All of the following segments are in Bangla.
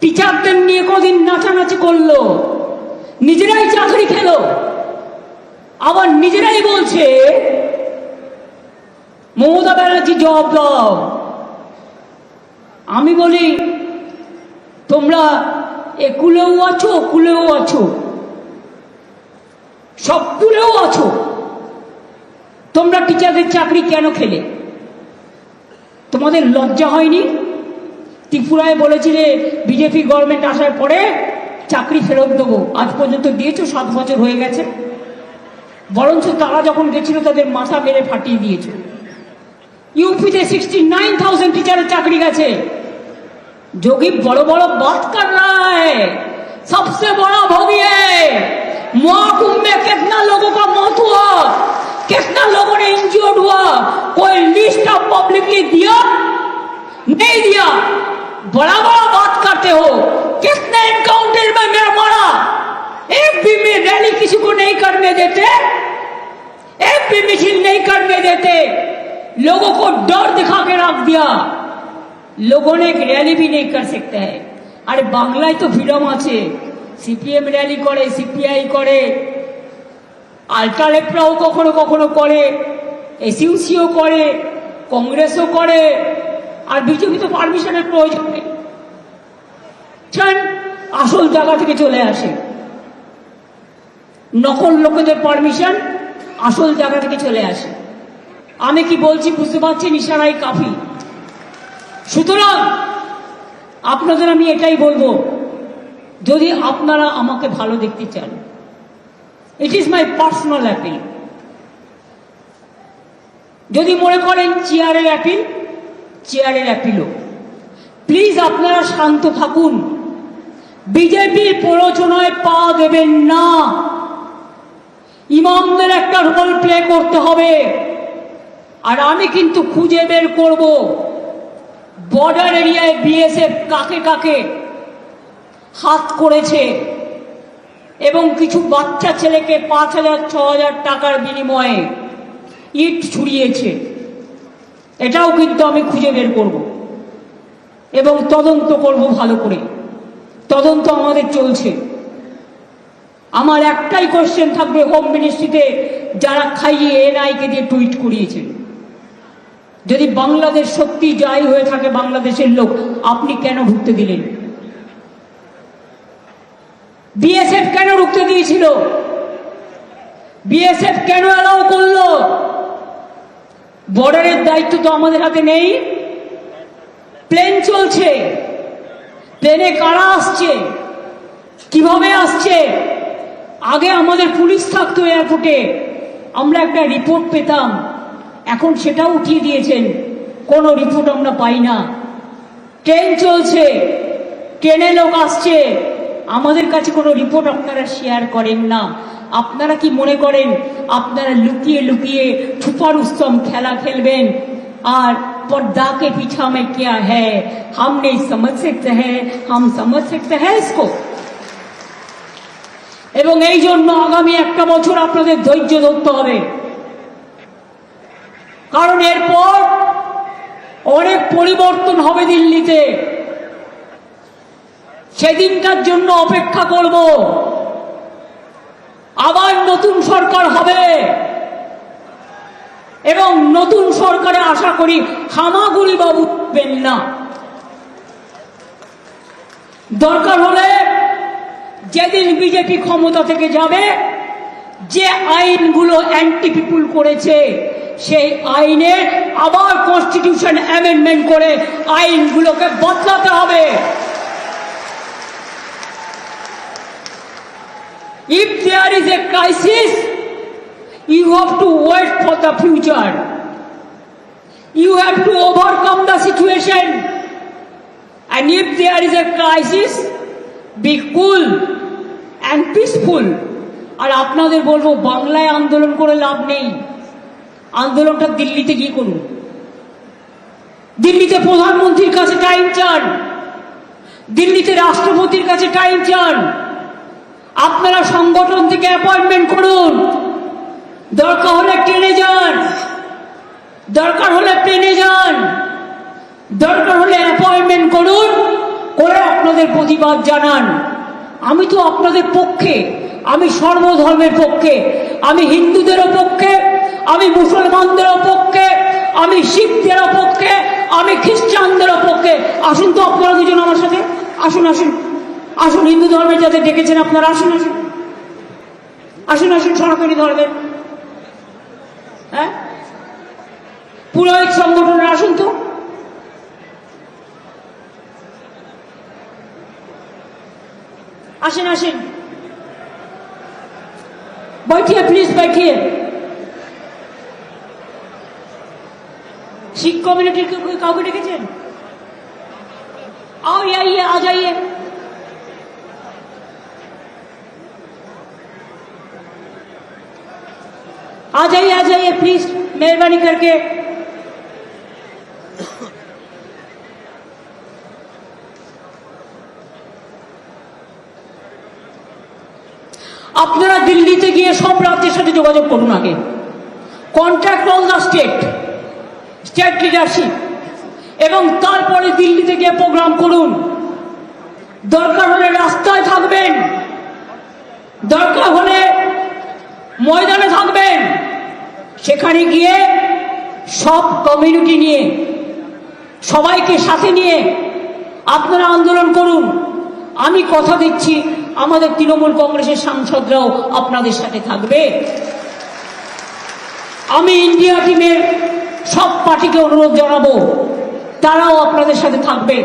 টিচারদের নিয়ে কদিন নাচানাচি করল। নিজেরাই চাকরি খেলো। আবার নিজেরাই বলছে, মমতা ব্যানার্জি জবাব দাও। আমি বলি, তোমরা এ কুলেও আছো কুলেও আছো। সব কুলেও আছো। তোমরা টিচারদের চাকরি কেন খেলে? তোমাদের লজ্জা হয়নি? ত্রিপুরায় বলেছিলে বিজেপি গভর্নমেন্ট আসার পরে চাকরি ফেরত দেবো আজ পর্যন্ত দিয়েছো সাত বছর হয়ে গেছে বরঞ্চ তারা যখন গেছিল তাদের মাথা মেরে ফাটিয়ে দিয়েছে UP sixty nine thousand teacher चाकरी गए जोगी बड़ो बड़ो बात कर रहा है सबसे बड़ा भोगी है महाकुंभ में कितना लोगों का मौत हुआ कितना लोगों ने इंजर्ड हुआ कोई लिस्ट ऑफ पब्लिकली दिया नहीं दिया बड़ा बड़ा बात करते हो किसने इनकाउंटर में मेरा मारा एक भी में रैली किसी को नहीं करने देते एक भी मिছিল नहीं करने देते लोगों को डर दिखा के रख दिया लोगों ने एक रैली भी नहीं कर सकते हैं আরে বাংলায় তো ফ্রিডম আছে সিপিএম র্যালি করে সিপিআই করে আল্টালেপরাও কখনো কখনো করে এসইউসিও করে কংগ্রেসও করে আর বিজেপি তো পারমিশনের প্রয়োজন। নেই আসল জায়গা থেকে চলে আসে। নকল লোকেদের পারমিশন আসল জায়গা থেকে চলে আসে। আমি কি বলছি বুঝতে পারছি ইশারাই কাফি? সুতরাং আপনাদের আমি এটাই বলব, যদি আপনারা আমাকে ভালো দেখতে চান it is my personal appeal যদি মনে করেন চেয়ারের অ্যাপিল চেয়ারের অ্যাপিলও প্লিজ আপনারা শান্ত থাকুন। বিজেপির প্ররোচনায় পা দেবেন না। ইমামদের একটা রোল প্লে করতে হবে। আর আমি কিন্তু খুঁজে বের করব। বর্ডার এরিয়ায় বিএসএফ কাকে কাকে হাত করেছে এবং কিছু বাচ্চা ছেলেকে পাঁচ হাজার ছ হাজার টাকার বিনিময়ে ইট ছুড়িয়েছে। এটাও কিন্তু আমি খুঁজে বের করব। এবং তদন্ত করব ভালো করে। তদন্ত আমাদের চলছে। আমার একটাই কোশ্চেন থাকবে হোম মিনিস্ট্রিতে যারা খাইয়ে এনআইকে দিয়ে টুইট করিয়েছেন যদি বাংলাদেশ সত্যি যাই হয়ে থাকে বাংলাদেশের লোক, আপনি কেন ঢুকতে দিলেন? বিএসএফ কেন ঢুকতে দিয়েছিল? বিএসএফ কেন অ্যালাউ করল? বর্ডারের দায়িত্ব তো আমাদের হাতে নেই। প্লেন চলছে। প্লেনে কারা আসছে? কীভাবে আসছে? আগে আমাদের পুলিশ থাকতো এয়ারপোর্টে আমরা একটা রিপোর্ট পেতাম। এখন সেটাও উঠিয়ে দিয়েছেন। কোনো রিপোর্ট আমরা পাই না। ট্রেন চলছে। ট্রেনে লোক আসছে। আমাদের কাছে কোনো রিপোর্ট আপনারা শেয়ার করেন না। আপনারা কি মনে করেন আপনারা লুকিয়ে লুকিয়ে ছুপার উস্তম খেলা খেলবেন আর पर्दा के पीछा में क्या है हम नहीं समझ सकते हैं हम समझ सकते हैं इसको এবং এই জন্য আগামী একটা বছর আপনাদের ধৈর্য ধরতে হবে কারণ এরপর অনেক পরিবর্তন হবে দিল্লিতে সেদিনটার জন্য অপেক্ষা করব আবার নতুন সরকার হবে। এবং নতুন সরকারে আশা করি হামাগুড়ি বাবু উঠবেন না। দরকার হলে যেদিন বিজেপি ক্ষমতা থেকে যাবে, যে আইনগুলো অ্যান্টি পিপুল করেছে, সেই আইনে আবার কনস্টিটিউশন অ্যামেন্ডমেন্ট করে আইনগুলোকে বদলাতে হবে। If there is a crisis, you have to wait for the future. You have to overcome the situation. And if there is a crisis, be cool and peaceful. আর আপনাদের বলব বাংলায় আন্দোলন করে লাভ নেই আন্দোলনটা দিল্লিতে গিয়ে করুন দিল্লিতে প্রধানমন্ত্রীর কাছে টাইম চান দিল্লিতে রাষ্ট্রপতির কাছে টাইম চান আপনারা সংগঠন থেকে অ্যাপয়েন্টমেন্ট করুন। দরকার হলে ট্রেনে যান। দরকার হলে প্লেনে যান। দরকার হলে অ্যাপয়েন্টমেন্ট করুন। করে আপনাদের প্রতিবাদ জানান। আমি তো আপনাদের পক্ষে, আমি সর্বধর্মের পক্ষে, আমি হিন্দুদেরও পক্ষে, আমি মুসলমানদেরও পক্ষে, আমি শিখদেরও পক্ষে, আমি খ্রিস্টানদেরও পক্ষে। আসুন তো আপনারা দুজন আমার সাথে। আসুন আসুন। আসুন, হিন্দু ধর্মের যাদের ডেকেছেন আপনারা, আসুন আসুন। আসুন আসুন সরকারি ধর্মের। হ্যাঁ? পুরোহিত সংগঠনের আসুন তো। আসেন আসেন। बैठिए প্লিজ বৈঠিয়ে। सिख कम्युनिटी কাউকে कोई काउ डेके आओ आइए आ आ जाइए आ जाइए प्लीज मेहरबानी करके আপনারা দিল্লিতে গিয়ে সব রাজ্যের সাথে যোগাযোগ করুন আগে contact all the state state leadership এবং তারপরে দিল্লিতে গিয়ে প্রোগ্রাম করুন দরকার হলে রাস্তায় থাকবেন দরকার হলে ময়দানে থাকবেন সেখানে গিয়ে সব কমিউনিটি নিয়ে, সবাইকে সাথে নিয়ে আপনারা আন্দোলন করুন। আমি কথা দিচ্ছি, আমাদের তৃণমূল কংগ্রেসের সাংসদরাও আপনাদের সাথে থাকবে। আমি ইন্ডিয়া টিমের সব পার্টিকে অনুরোধ জানাব, তারাও আপনাদের সাথে থাকবে।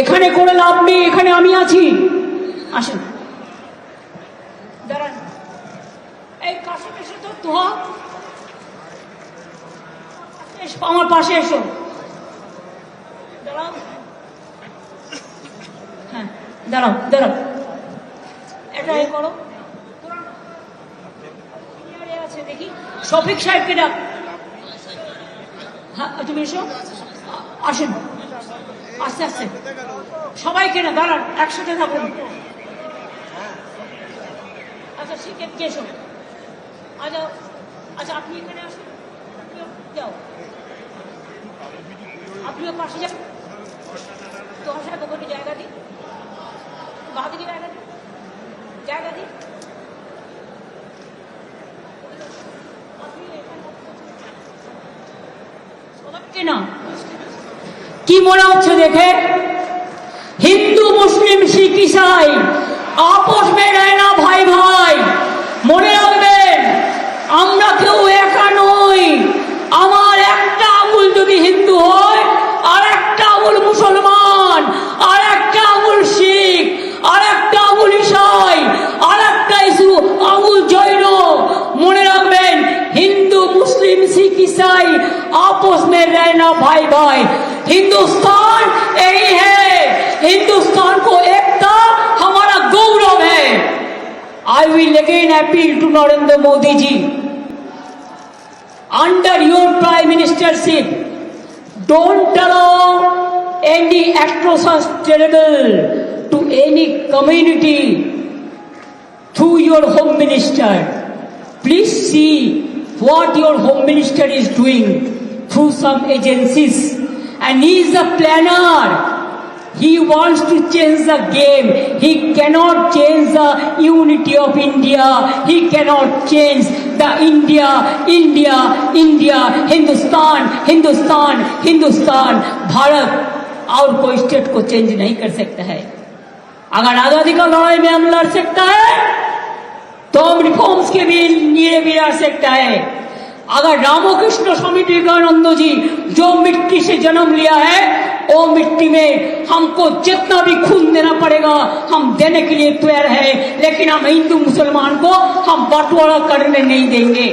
এখানে করে লাভ নেই, এখানে আমি আছি। আসেন দাঁড়ান এই কাছে এসে তো ধোয়া। আমার পাশে এসো। দাঁড়াও। হ্যাঁ দাঁড়াও দাঁড়াও। এটা এ করো। দেখি। শফিক সাহেবকে ডাক। হ্যাঁ তুমি এসো। আসেন। আস্তে আস্তে। সবাইকে না, দাঁড়ান, একসাথে থাকুন। আচ্ছা শিখে কে আচ্ছা আচ্ছা কি মনে হচ্ছে দেখে? হিন্দু মুসলিম শিখ ইসাই আপস মে यहूदी मसीह ईसाई आपस में रहना भाई भाई हिंदुस्तान यही है। हिंदुस्तान को एकता हमारा गौरव है। I will again appeal to Narendra Modi ji. Under your prime ministership don't डलो any एक्ट्रोसन terrible to any community through your home minister please see what your home minister is doing through some agencies. And he is a planner. He wants to change the game. He cannot change the unity of India. He cannot change the India, India, India, Hindustan, Hindustan, Hindustan, Bharat. और कोई स्टेट को चेंज नहीं कर सकता है अगर आजादी का लड़ाई में हम लड़ सकता है तो हम रिफॉर्म्स के भी लिए भी लड़ सकता है अगर रामकृष्ण स्वामी विवेकानंद जी जो मिट्टी से जन्म लिया है वो मिट्टी में हमको जितना भी खून देना पड़ेगा हम देने के लिए तैयार है लेकिन हम हिंदू मुसलमान को हम बंटवारा करने नहीं देंगे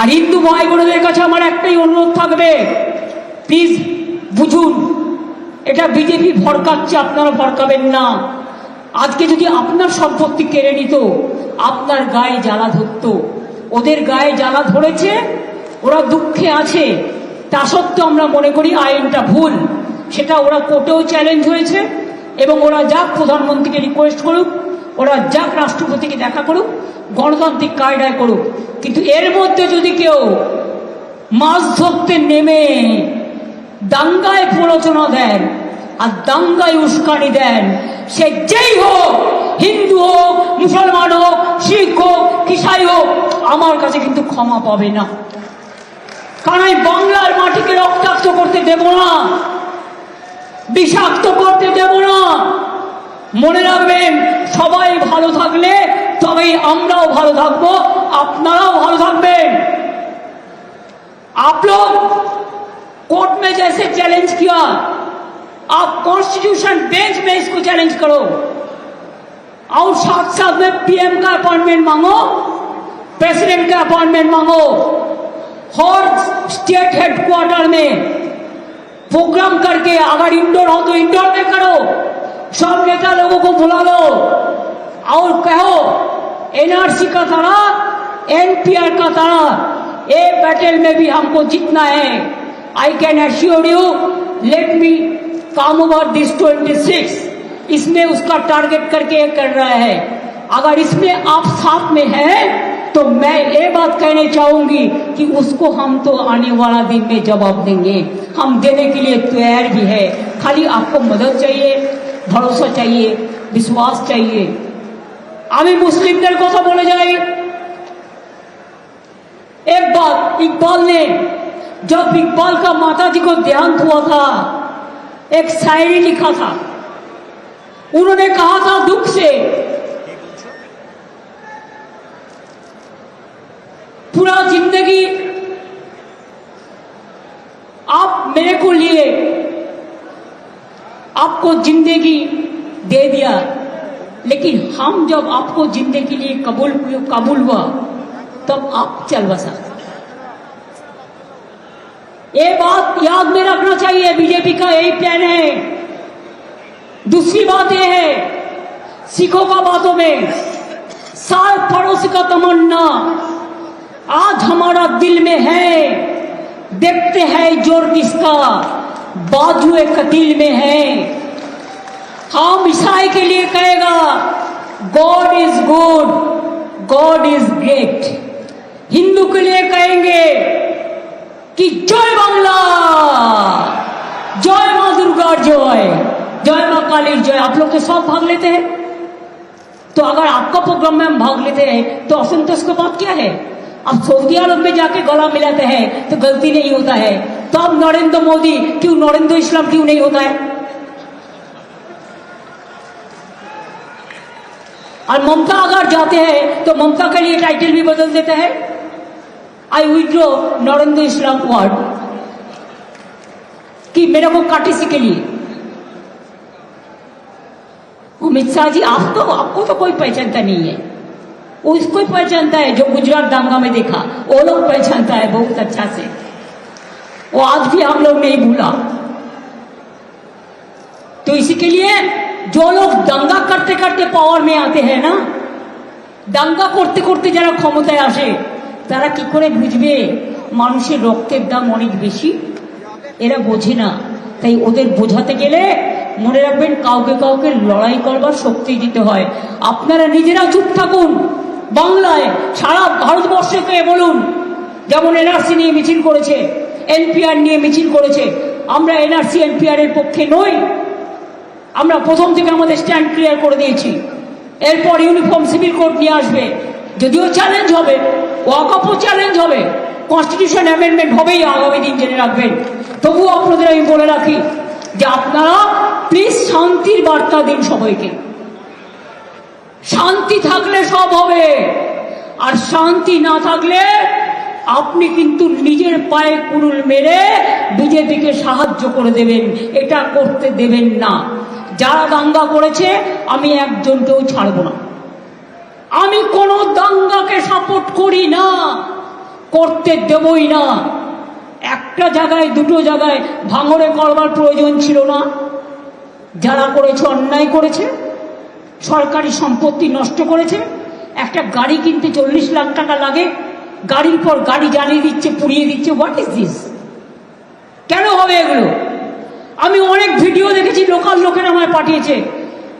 আর হিন্দু ভাই বোনদের কাছে আমার একটাই অনুরোধ থাকবে প্লিজ বুঝুন এটা বিজেপি ভরকাচ্ছে আপনারা ভরকাবেন না আজকে যদি আপনার সম্পত্তি কেড়ে নিত, আপনার গায়ে জ্বালা ধরতো। ওদের গায়ে জ্বালা ধরেছে, ওরা দুঃখে আছে। তা সত্ত্বেও আমরা মনে করি আইনটা ভুল। সেটা ওরা কোর্টেও চ্যালেঞ্জ হয়েছে এবং ওরা যাক প্রধানমন্ত্রীকে রিকোয়েস্ট করুক, ওরা যাক রাষ্ট্রপতিকে দেখা করুক, গণতান্ত্রিক কায়দায় করুক। কিন্তু এর মধ্যে যদি কেউ মাছ ধরতে নেমে দাঙ্গায় প্ররোচনা দেন আর দাঙ্গায় উস্কানি দেন সে যেই হোক হিন্দু হোক মুসলমান হোক শিখ হোক কিসাই হোক আমার কাছে কিন্তু ক্ষমা পাবে না কারণ আমি বাংলার মাটিকে রক্তাক্ত করতে দেব না বিষাক্ত করতে দেব না মনে রাখবেন সবাই ভালো থাকলে তবেই আমরাও ভালো থাকবো আপনারাও ভালো থাকবেন आप लोग कोर्ट में जैसे चैलेंज किया आप कॉन्स्टिट्यूशन बेंच में इसको चैलेंज करो। और साथ साथ में पीएम का अपॉइंटमेंट मांगो प्रेसिडेंट का अपॉइंटमेंट मांगो। हर स्टेट हेडक्वार्टर में प्रोग्राम करके अगर इंडोर हो तो इंडोर में करो। सब नेता लोगों को बुला लो। और कहो एनआरसी का तरह एनपीआर का तरह ए बैटल में भी हमको जीतना है। I can assure you let me come over this twenty six इसमें उसका टारगेट करके ये कर रहा है अगर इसमें आप साथ में हैं तो मैं ये बात कहने चाहूंगी कि उसको हम तो आने वाला दिन में जवाब देंगे हम देने के लिए तैयार भी है खाली आपको मदद चाहिए भरोसा चाहिए विश्वास चाहिए আমি মুসলিমদের কথা বলে যাই एक बात इकबाल ने जब इकबाल का माता जी को देहांत हुआ था एक शायरी लिखा था। उन्होंने कहा था दुख से। पूरा ज़िंदगी आप मेरे को लिए आपको ज़िंदगी दे दिया। लेकिन हम जब आपको ज़िंदगी के लिए कबूल कबूल हुआ, तब आप चल बसा। ये बात याद में रखना चाहिए, बीजेपी का यही प्लान है। दूसरी बात यह है, सिखों का बातों में, साल पड़ोस का तमन्ना, आज हमारा दिल में है, देखते हैं ज़ोर किसका, बाजू कतिल में है। हम ईसाई के लिए कहेगा God is good God is great Hindu के लिए कहेंगे कि जय बांग्ला। जय माँ दुर्गा, जय। जय माँ काली, जय। आप लोग के सब भाग लेते हैं। तो अगर आपका प्रोग्राम में हम भाग लेते हैं तो असंतोष की बात क्या है। अब सऊदी अरब में जाके गला मिलाते हैं तो गलती नहीं होता है। तो अब नरेंद्र मोदी, क्यों नरेंद्र इस्लाम क्यों नहीं होता है? और ममता अगर जाते हैं तो ममता के लिए टाइटल भी बदल देते हैं। I withdraw Narendra Islam word कि मेरे को काटिसी के लिए अमित शाह जी आप तो आपको तो कोई पहचानता नहीं है वो इसको ही पहचानता है जो गुजरात दांगा में देखा वो लोग पहचानता है बहुत अच्छा से वो आज भी हम लोग नहीं भूला तो इसी के लिए जो लोग दंगा करते करते पावर में आते हैं ना দাঙ্গা করতে করতে যারা ক্ষমতায় আসে তারা কি করে বুঝবে মানুষের রক্তের দাম অনেক বেশি? এরা বোঝে না। তাই ওদের বোঝাতে গেলে মনে রাখবেন কাউকে কাউকে লড়াই করবার শক্তি দিতে হয়। আপনারা নিজেরা চুপ থাকুন। বাংলায় সারা ভারতবর্ষকে বলুন, যেমন এনআরসি নিয়ে মিছিল করেছে এনপিআর নিয়ে মিছিল করেছে, আমরা এনআরসি এনপিআর এর পক্ষে নই। আমরা প্রথম থেকে আমাদের স্ট্যান্ড ক্লিয়ার করে দিয়েছি। এরপর ইউনিফর্ম সিভিল কোড নিয়ে আসবে। যদিও চ্যালেঞ্জ হবে ওয়াকফও চ্যালেঞ্জ হবে। কনস্টিটিউশন অ্যামেন্ডমেন্ট হবেই, আগামী দিন জেনে রাখবেন। তবুও আপনাদের আমি বলে রাখি যে আপনারা প্লিজ শান্তির বার্তা দিন সবাইকে। শান্তি থাকলে সব হবে। আর শান্তি না থাকলে আপনি কিন্তু নিজের পায়ে কুড়ুল মেরে বিজেপিকে সাহায্য করে দেবেন। এটা করতে দেবেন না। যারা দাঙ্গা করেছে, আমি একজনকেও ছাড়ব না। আমি কোনো দাঙ্গাকে সাপোর্ট করি না, করতে দেবই না। একটা জায়গায়, দুটো জায়গায় ভাঙড়ে করবার প্রয়োজন ছিল না। যারা করেছে, অন্যায় করেছে, সরকারি সম্পত্তি নষ্ট করেছে, একটা গাড়ি কিনতে চল্লিশ লাখ টাকা লাগে, গাড়ির পর গাড়ি জ্বালিয়ে দিচ্ছে, পুড়িয়ে দিচ্ছে হোয়াট ইজ দিস কেন হবে এগুলো? আমি অনেক ভিডিও দেখেছি, লোকাল লোকেরা আমায় পাঠিয়েছে।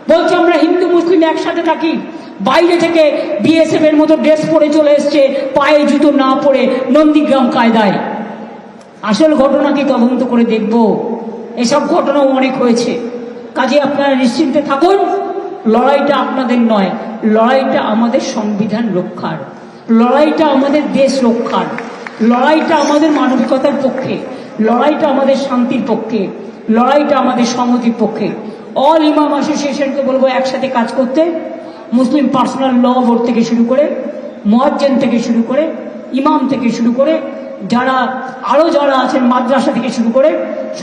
বলছে, আমরা হিন্দু, মুসলিম একসাথে থাকি। বাইরে থেকে বিএসএফ এর মতো ড্রেস পরে চলে এসছে, পায়ে জুতো না পরে নন্দীগ্রাম কায়দায়। আসল ঘটনা কি তদন্ত করে দেখব। এসব ঘটনাও অনেক হয়েছে। কাজে আপনারা নিশ্চিন্তে থাকুন, লড়াইটা আপনাদের নয়, লড়াইটা আমাদের সংবিধান রক্ষার। লড়াইটা আমাদের দেশ রক্ষার। লড়াইটা আমাদের মানবিকতার পক্ষে। লড়াইটা আমাদের শান্তির পক্ষে। লড়াইটা আমাদের সংহতির পক্ষে। অল ইমাম অ্যাসোসিয়েশনকে বলব একসাথে কাজ করতে। মুসলিম পার্সোনাল ল বোর্ড থেকে শুরু করে, মোয়াজ্জেন থেকে শুরু করে, ইমাম থেকে শুরু করে, যারা আরও যারা আছেন মাদ্রাসা থেকে শুরু করে,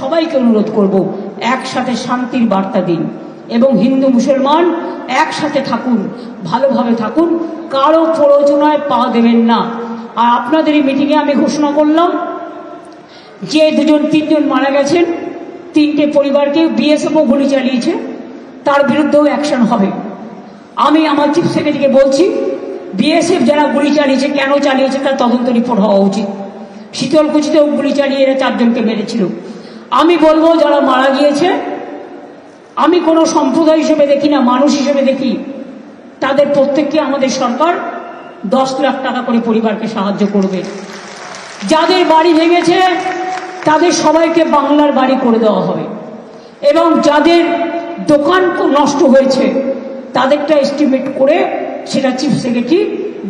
সবাইকে অনুরোধ করব, একসাথে শান্তির বার্তা দিন। এবং হিন্দু মুসলমান একসাথে থাকুন, ভালোভাবে থাকুন, কারও প্ররোচনায় পা দেবেন না। আর আপনাদের এই মিটিংয়ে আমি ঘোষণা করলাম, যে দুজন, তিনজন মারা গেছেন, তিনটে পরিবারকে বিএসএফও গুলি চালিয়েছে, তার বিরুদ্ধেও অ্যাকশন হবে। আমি আমার চিফ সেক্রেটারিকে বলছি, বিএসএফ যারা গুলি চালিয়েছে, কেন চালিয়েছে তার তদন্ত রিপোর্ট হওয়া উচিত। শীতলকুচিতেও গুলি চালিয়ে এরা চারজনকে মেরেছিল। আমি বলব, যারা মারা গিয়েছে, আমি কোনো সম্প্রদায় হিসেবে দেখি না, মানুষ হিসেবে দেখি, তাদের প্রত্যেককে আমাদের সরকার দশ লাখ টাকা করে পরিবারকে সাহায্য করবে। যাদের বাড়ি ভেঙেছে, তাদের সবাইকে বাংলার বাড়ি করে দেওয়া হবে। এবং যাদের দোকান নষ্ট হয়েছে তাদেরটা এস্টিমেট করে সেটা চিফ সেক্রেটারি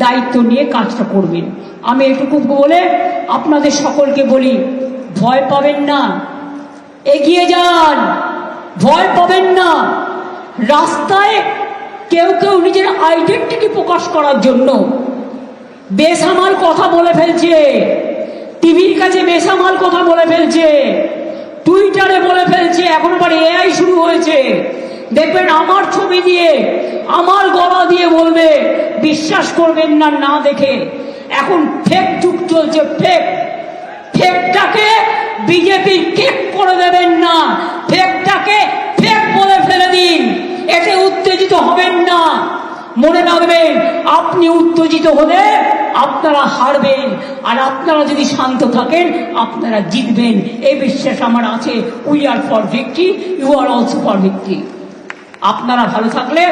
দায়িত্ব নিয়ে কাজটা করবেন। আমি এটুকু বলে আপনাদের সকলকে বলি, ভয় পাবেন না। এগিয়ে যান, ভয় পাবেন না। রাস্তায় কেউ কেউ নিজের আইডেন্টিটি প্রকাশ করার জন্য বেসামাল কথা বলে ফেলছে। টিভির কাছে বেসামাল কথা বলে ফেলছে। টুইটারে বলে ফেলছে, এখন আবার এআই শুরু হয়েছে। দেখবেন আমার ছবি দিয়ে, আমার গলা দিয়ে বলবে, বিশ্বাস করবেন না না দেখে। এখন ফেক যুগ চলছে ফেক ফেকটাকে বিজেপি কেক করে দেবেন না। ফেকটাকে ফেক বলে ফেলে দিন। এতে উত্তেজিত হবেন না। মনে রাখবেন, আপনি উত্তেজিত হলে আপনারা হারবেন, আর আপনারা যদি শান্ত থাকেন, আপনারা জিতবেন। এই বিশ্বাস আমার আছে। We are for victory you are also for victory আপনারা ভালো থাকলে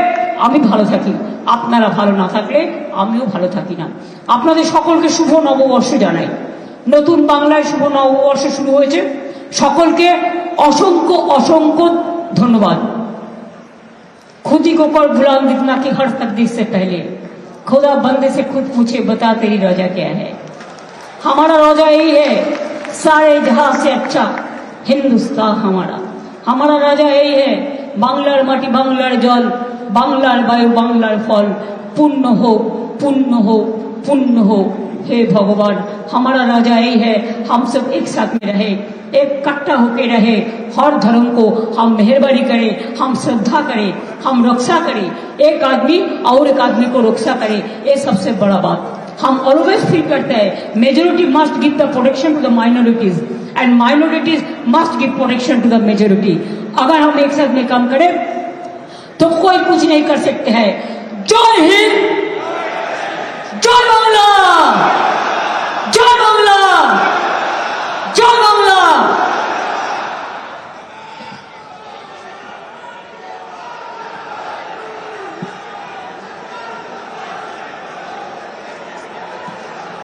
আমি ভালো থাকি আপনারা ভালো না থাকলে আমিও ভালো থাকি না আপনাদের সকলকে শুভ নববর্ষ জানাই নতুন বাংলায় শুভ নববর্ষ শুরু হয়েছে সকলকে অসংখ্য অসংখ্য ধন্যবাদ खुदी को कर बुलंद इतना कि हर तकदीर से पहले खुदा बंदे से खुद पूछे बता तेरी रोजा क्या है हमारा रोजा यही है सारे जहां से अच्छा हिंदुस्तान हमारा हमारा राजा यही है বাংলার মাটি বাংলার জল বাংলার বায়ু বাংলার ফল পুণ্য হোক पुण्य हो पुण्य हो हे भगवान हमारा राजा यही है हम सब एक साथ में रहे एक कट्टा होके रहे हर धर्म को हम मेहरबानी करें हम श्रद्धा करें हम रक्षा करें एक आदमी और एक आदमी को रक्षा करे ये सबसे बड़ा बात हम ऑलवेज फील करते हैं majority must give the protection to the minorities and minorities must give protection to the majority अगर हम एक साथ में काम करें तो कोई कुछ नहीं कर सकते हैं। जय हिंद! जय बांग्ला! जय बांग्ला! जय